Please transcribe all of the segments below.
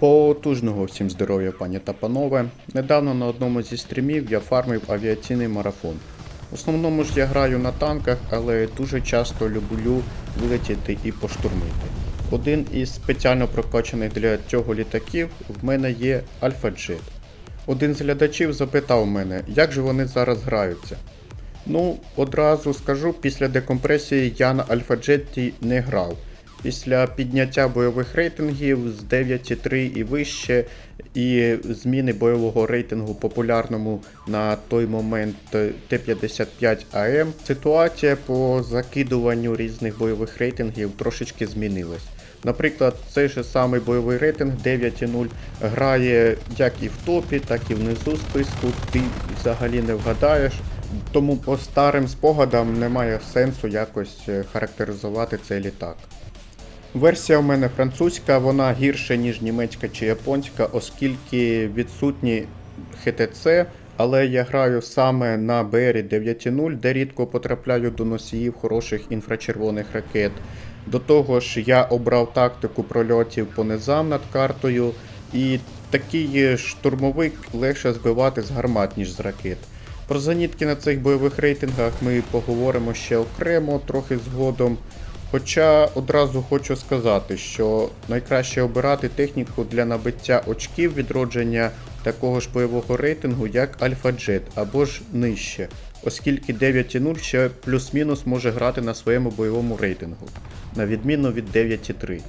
Потужного всім здоров'я, пані та панове. Недавно на одному зі стрімів я фармив авіаційний марафон. В основному ж я граю на танках, але дуже часто люблю вилетіти і поштурмити. Один із спеціально прокачаних для цього літаків в мене є Альфа Джет. Один з глядачів запитав мене, як же вони зараз граються. Ну, одразу скажу, після декомпресії я на Альфа Джеті не грав. Після підняття бойових рейтингів з 9,3 і вище, і зміни бойового рейтингу популярному на той момент Т-55АМ, ситуація по закидуванню різних бойових рейтингів трошечки змінилась. Наприклад, цей же самий бойовий рейтинг 9.0 грає як і в топі, так і внизу списку. Ти взагалі не вгадаєш. Тому по старим спогадам немає сенсу якось е, характеризувати цей літак. Версія у мене французька, вона гірша, ніж німецька чи японська, оскільки відсутні ХТЦ, але я граю саме на БРі 9.0, де рідко потрапляю до носіїв хороших інфрачервоних ракет. До того ж, я обрав тактику прольотів по низам над картою, і такий штурмовик легше збивати з гармат, ніж з ракет. Про зенітки на цих бойових рейтингах ми поговоримо ще окремо, трохи згодом. Хоча одразу хочу сказати, що найкраще обирати техніку для набиття очків відродження такого ж бойового рейтингу, як Альфа Джет або ж нижче, оскільки 9.0 ще плюс-мінус може грати на своєму бойовому рейтингу, на відміну від 9.3.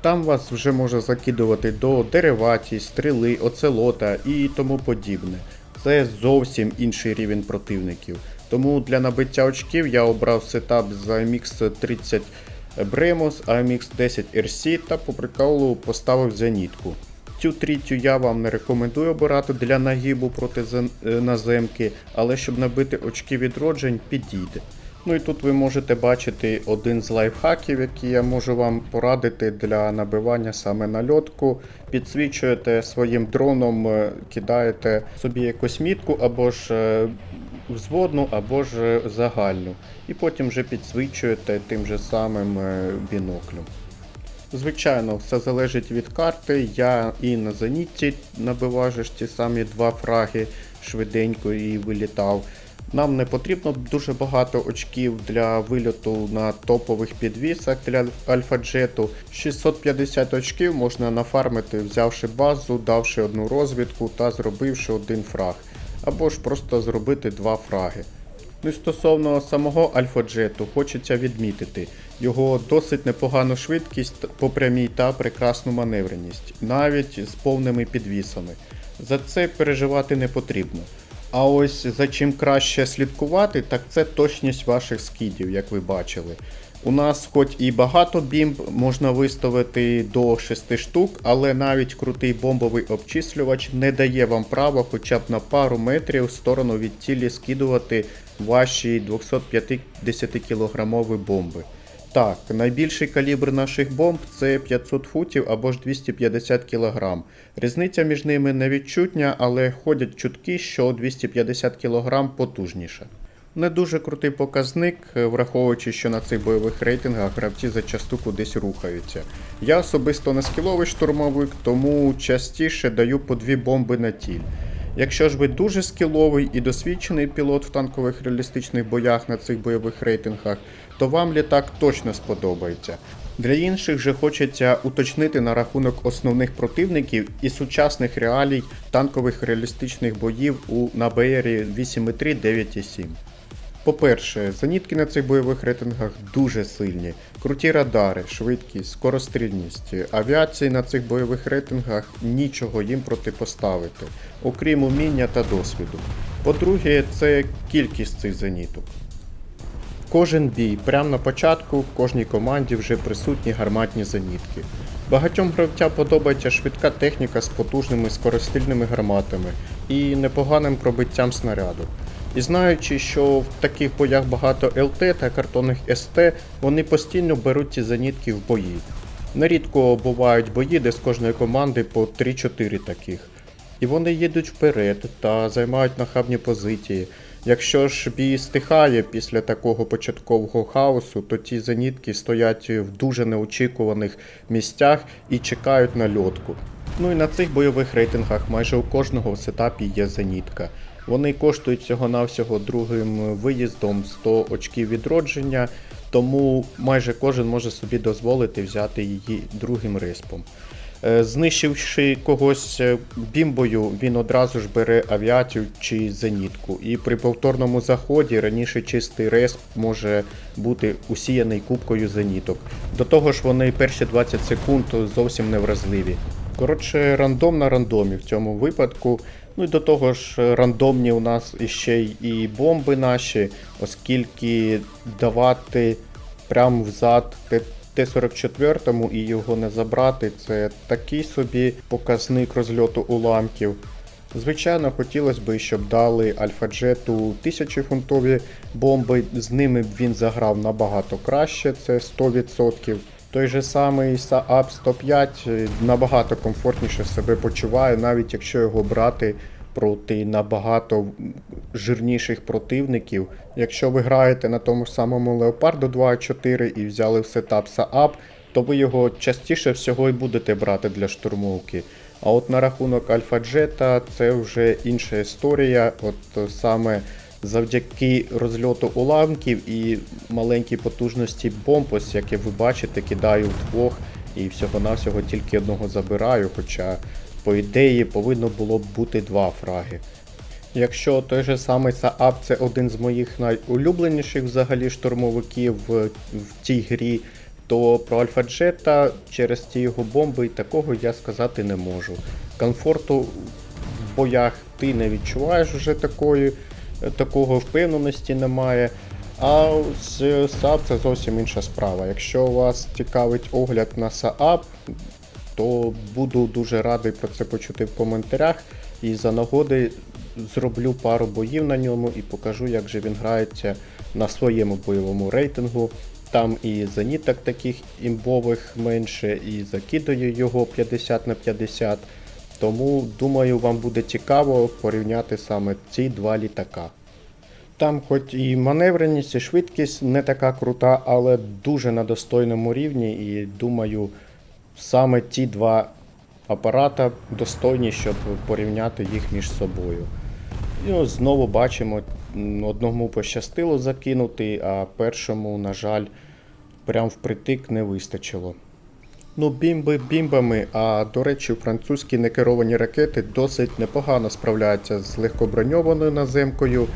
Там вас вже може закидувати до дереваті, стріли, оцелота і тому подібне. Це зовсім інший рівень противників. Тому для набиття очків я обрав сетап з AMX 30 Bremos, AMX 10 RC та по приколу поставив зенітку. Цю трітю я вам не рекомендую обирати для нагибу проти е, наземки, але щоб набити очки відроджень, підійде. Ну і тут ви можете бачити один з лайфхаків, який я можу вам порадити для набивання саме на. Підсвічуєте своїм дроном, е, кидаєте собі якусь мітку або ж е, взводну, або ж загальну. І потім вже підсвічуєте тим же самим е, біноклем. Звичайно, все залежить від карти. Я і на зенітці набивав же ж ті самі два фраги швиденько і вилітав. Нам не потрібно дуже багато очків для вильоту на топових підвісах для альфа-джету. 650 очків можна нафармити, взявши базу, давши одну розвідку та зробивши один фраг. Або ж просто зробити два фраги. Ну і стосовно самого альфа-джету, хочеться відмітити його досить непогану швидкість по прямій та прекрасну маневреність, навіть з повними підвісами. За це переживати не потрібно. А ось за чим краще слідкувати, так це точність ваших скидів, як ви бачили. У нас хоч і багато бімб можна виставити до 6 штук, але навіть крутий бомбовий обчислювач не дає вам права хоча б на пару метрів в сторону від цілі скидувати ваші 250 кілограмові бомби. Так, найбільший калібр наших бомб це 500 футів або ж 250 кг. Різниця між ними не відчутня, але ходять чутки, що 250 кг потужніша. Не дуже крутий показник, е, враховуючи, що на цих бойових рейтингах гравці зачасту кудись рухаються. Я особисто не скіловий штурмовик, тому частіше даю по дві бомби на тіль. Якщо ж ви дуже скіловий і досвідчений пілот в танкових реалістичних боях на цих бойових рейтингах, то вам літак точно сподобається. Для інших же хочеться уточнити на рахунок основних противників і сучасних реалій танкових реалістичних боїв у на БРі 8.3 9.7. По-перше, зенітки на цих бойових рейтингах дуже сильні. Круті радари, швидкість, скорострільність. Авіації на цих бойових рейтингах нічого їм протипоставити, окрім уміння та досвіду. По-друге, це кількість цих зеніток. Кожен бій, прямо на початку, в кожній команді вже присутні гарматні зенітки. Багатьом гравцям подобається швидка техніка з потужними скорострільними гарматами і непоганим пробиттям снаряду. І знаючи, що в таких боях багато ЛТ та картонних СТ, вони постійно беруть ці зенітки в бої. Нерідко бувають бої, де з кожної команди по 3-4 таких. І вони їдуть вперед та займають нахабні позиції. Якщо ж бій стихає після такого початкового хаосу, то ті зенітки стоять в дуже неочікуваних місцях і чекають на льотку. Ну і на цих бойових рейтингах майже у кожного в сетапі є зенітка. Вони коштують всього-навсього другим виїздом 100 очків відродження, тому майже кожен може собі дозволити взяти її другим респом. Е, Знищивши когось е, бімбою, він одразу ж бере авіацію чи зенітку. І при повторному заході раніше чистий респ може бути усіяний кубкою зеніток. До того ж, вони перші 20 секунд зовсім не вразливі. Коротше, рандом на рандомі в цьому випадку. Ну і до того ж, рандомні у нас іще і бомби наші, оскільки давати прямо взад Т- Т-44 і його не забрати, це такий собі показник розльоту уламків. Звичайно, хотілося б, щоб дали Альфа-Джету тисячофунтові бомби, з ними б він заграв набагато краще, це 100%. Той же самий Saab 105 е, набагато комфортніше себе почуває, навіть якщо його брати проти набагато жирніших противників. Якщо ви граєте на тому самому Leopard 2.4 і взяли в сетап Saab, то ви його частіше всього і будете брати для штурмовки. А от на рахунок Альфа Джета це вже інша історія. От е, саме завдяки розльоту уламків і маленькій потужності бомб, ось як ви бачите, кидаю вдвох і всього-навсього тільки одного забираю, хоча по ідеї повинно було б бути два фраги. Якщо той же самий Saab це один з моїх найулюбленіших взагалі штурмовиків в, в цій грі, то про Альфа Джета через ті його бомби такого я сказати не можу. Комфорту в боях ти не відчуваєш вже такої, такого впевненості немає. А з Saab це зовсім інша справа. Якщо вас цікавить огляд на Saab, то буду дуже радий про це почути в коментарях. І за нагоди зроблю пару боїв на ньому і покажу, як же він грається на своєму бойовому рейтингу. Там і зеніток таких імбових менше, і закидаю його 50 на 50. Тому думаю, вам буде цікаво порівняти саме ці два літака. Там, хоч і маневреність, і швидкість не така крута, але дуже на достойному рівні, і думаю, саме ті два апарата достойні, щоб порівняти їх між собою. І ось знову бачимо, одному пощастило закинути, а першому, на жаль, прям впритик не вистачило. Ну, бімби бімбами, а до речі, французькі некеровані ракети досить непогано справляються з легкоброньованою наземкою.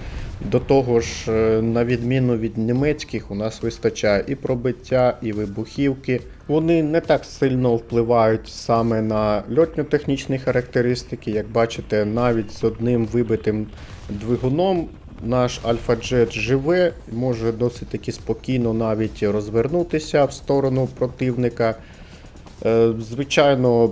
До того ж, е, на відміну від німецьких, у нас вистачає і пробиття, і вибухівки. Вони не так сильно впливають саме на льотньо-технічні характеристики. Як бачите, навіть з одним вибитим двигуном наш Альфа-Джет живе, може досить таки спокійно навіть розвернутися в сторону противника. Е, Звичайно,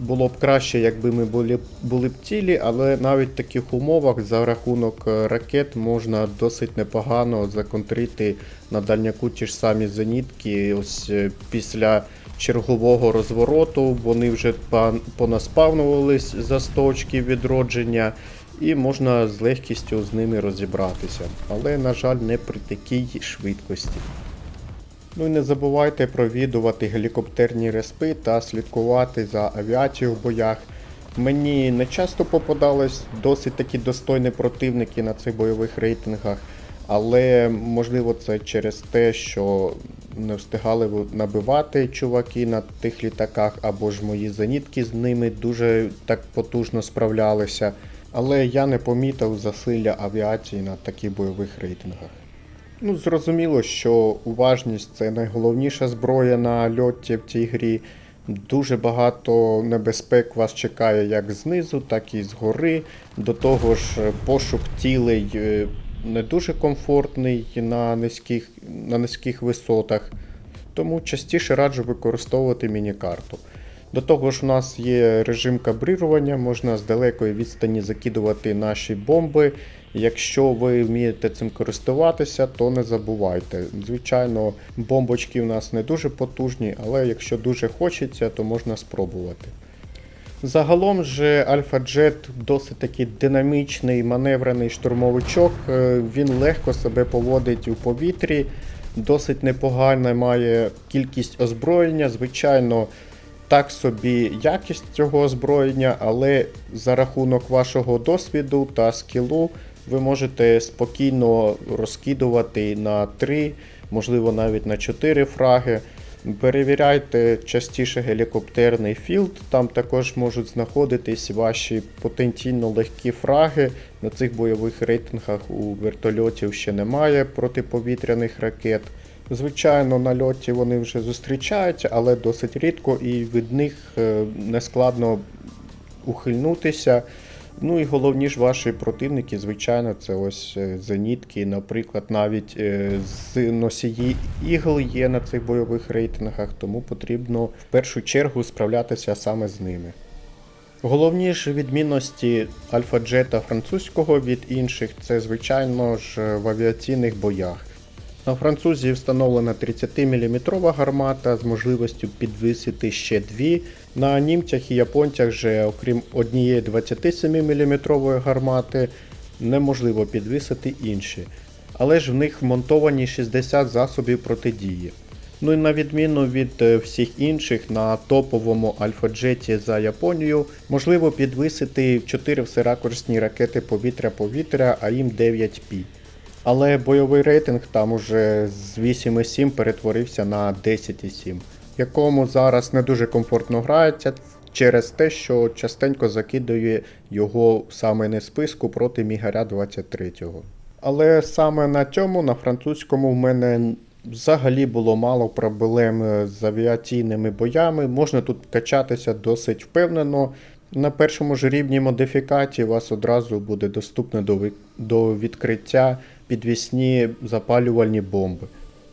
було б краще, якби ми були, були б цілі, але навіть в таких умовах за рахунок е, ракет можна досить непогано законтрити на дальняку ті ж самі зенітки. Ось е, після чергового розвороту вони вже понаспавнувались за 100 очків відродження. І можна з легкістю з ними розібратися. Але, на жаль, не при такій швидкості. Ну і не забувайте провідувати гелікоптерні респи та слідкувати за авіацією в боях. Мені не часто попадались досить такі достойні противники на цих бойових рейтингах, але можливо це через те, що не встигали набивати чуваки на тих літаках, або ж мої зенітки з ними дуже так потужно справлялися. Але я не помітив засилля авіації на таких бойових рейтингах. Ну, зрозуміло, що уважність це найголовніша зброя на льоті в цій грі. Дуже багато небезпек вас чекає як знизу, так і згори. До того ж, пошук тілей е, не дуже комфортний на низьких, на низьких висотах, тому частіше раджу використовувати міні-карту. До того ж, у нас є режим кабрирування, можна з далекої відстані закидувати наші бомби. Якщо ви вмієте цим користуватися, то не забувайте. Звичайно, бомбочки у нас не дуже потужні, але якщо дуже хочеться, то можна спробувати. Загалом же Альфа Джет досить таки динамічний маневрений штурмовичок. Е, Він легко себе поводить у повітрі, досить непогана має кількість озброєння. Звичайно, так собі якість цього озброєння, але за рахунок вашого досвіду та скілу ви можете спокійно розкидувати на 3, можливо навіть на 4 фраги. Перевіряйте частіше гелікоптерний філд, там також можуть знаходитись ваші потенційно легкі фраги. На цих бойових рейтингах у вертольотів ще немає протиповітряних ракет. Звичайно, на льоті вони вже зустрічаються, але досить рідко і від них е, нескладно ухильнутися. Ну і головні ж ваші противники, звичайно, це ось е, зенітки, наприклад, навіть е, з носії ігл є на цих бойових рейтингах, тому потрібно в першу чергу справлятися саме з ними. Головні ж відмінності альфа-джета французького від інших це, звичайно ж, в авіаційних боях. На французі встановлена 30-мм гармата з можливістю підвисити ще дві. На німцях і японцях же, окрім однієї 27-мм гармати, неможливо підвисити інші. Але ж в них вмонтовані 60 засобів протидії. Ну і на відміну від е, всіх інших, на топовому альфа-джеті за Японію можливо підвисити 4 всеракурсні ракети повітря-повітря, а їм 9 пі. Але бойовий рейтинг там уже з 8,7 перетворився на 10,7, якому зараз не дуже комфортно грається через те, що частенько закидує його саме не списку проти Мігаря 23-го. Але саме на цьому, на французькому, в мене взагалі було мало проблем з авіаційними боями. Можна тут качатися досить впевнено. На першому ж рівні модифікації вас одразу буде доступно до, ви- до відкриття підвісні запалювальні бомби.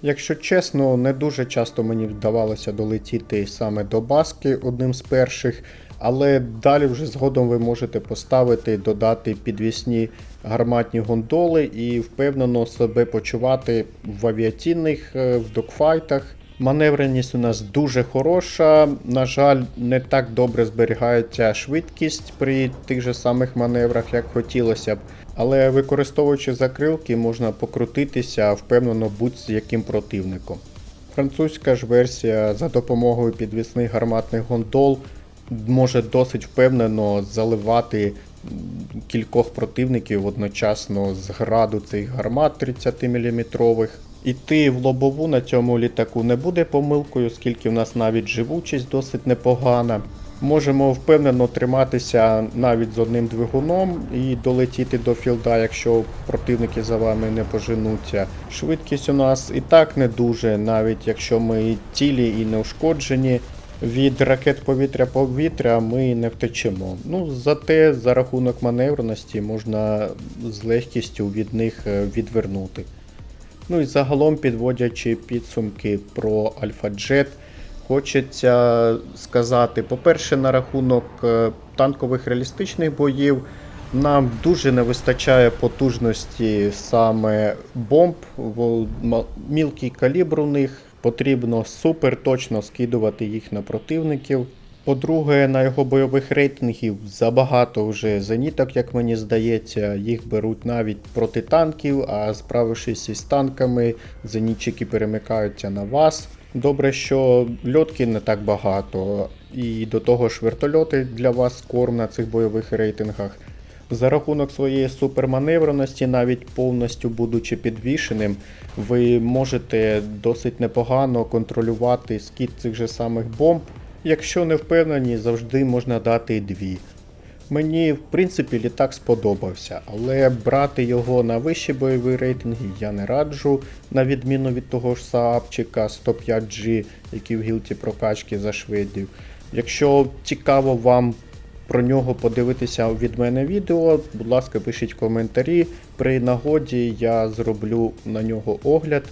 Якщо чесно, не дуже часто мені вдавалося долетіти саме до баски одним з перших, але далі вже згодом ви можете поставити, додати підвісні гарматні гондоли і впевнено себе почувати в авіаційних, е, в докфайтах. Маневреність у нас дуже хороша. На жаль, не так добре зберігається швидкість при тих же самих маневрах, як хотілося б. Але використовуючи закрилки, можна покрутитися впевнено будь-з яким противником. Французька ж версія за допомогою підвісних гарматних гондол може досить впевнено заливати кількох противників одночасно з граду цих гармат 30 мм. Іти в лобову на цьому літаку не буде помилкою, оскільки в нас навіть живучість досить непогана. Можемо впевнено триматися навіть з одним двигуном і долетіти до філда, якщо противники за вами не поженуться. Швидкість у нас і так не дуже, навіть якщо ми цілі і не ушкоджені. Від ракет повітря-повітря ми не втечемо. Ну, зате за рахунок маневреності можна з легкістю від них е, відвернути. Ну і загалом, підводячи підсумки про Альфа-Джет, хочеться сказати, по-перше, на рахунок е, танкових реалістичних боїв. Нам дуже не вистачає потужності саме бомб, мілкий калібр у них. Потрібно супер точно скидувати їх на противників. По-друге, на його бойових рейтингів забагато вже зеніток, як мені здається, їх беруть навіть проти танків, а справившись із танками, зенітчики перемикаються на вас. Добре, що льотки не так багато, і до того ж вертольоти для вас корм на цих бойових рейтингах. За рахунок своєї суперманевреності, навіть повністю будучи підвішеним, ви можете досить непогано контролювати скид цих же самих бомб. Якщо не впевнені, завжди можна дати дві. Мені, в принципі, літак сподобався, але брати його на вищі бойові рейтинги я не раджу, на відміну від того ж Саапчика 105G, який в гілті прокачки за шведів. Якщо цікаво вам про нього подивитися від мене відео, будь ласка, пишіть коментарі. При нагоді я зроблю на нього огляд.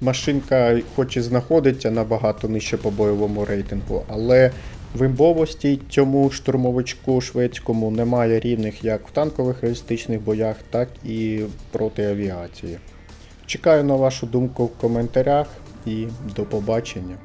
Машинка хоч і знаходиться набагато нижче по бойовому рейтингу, але в імбовості цьому штурмовичку шведському немає рівних як в танкових реалістичних боях, так і проти авіації. Чекаю на вашу думку в коментарях і до побачення.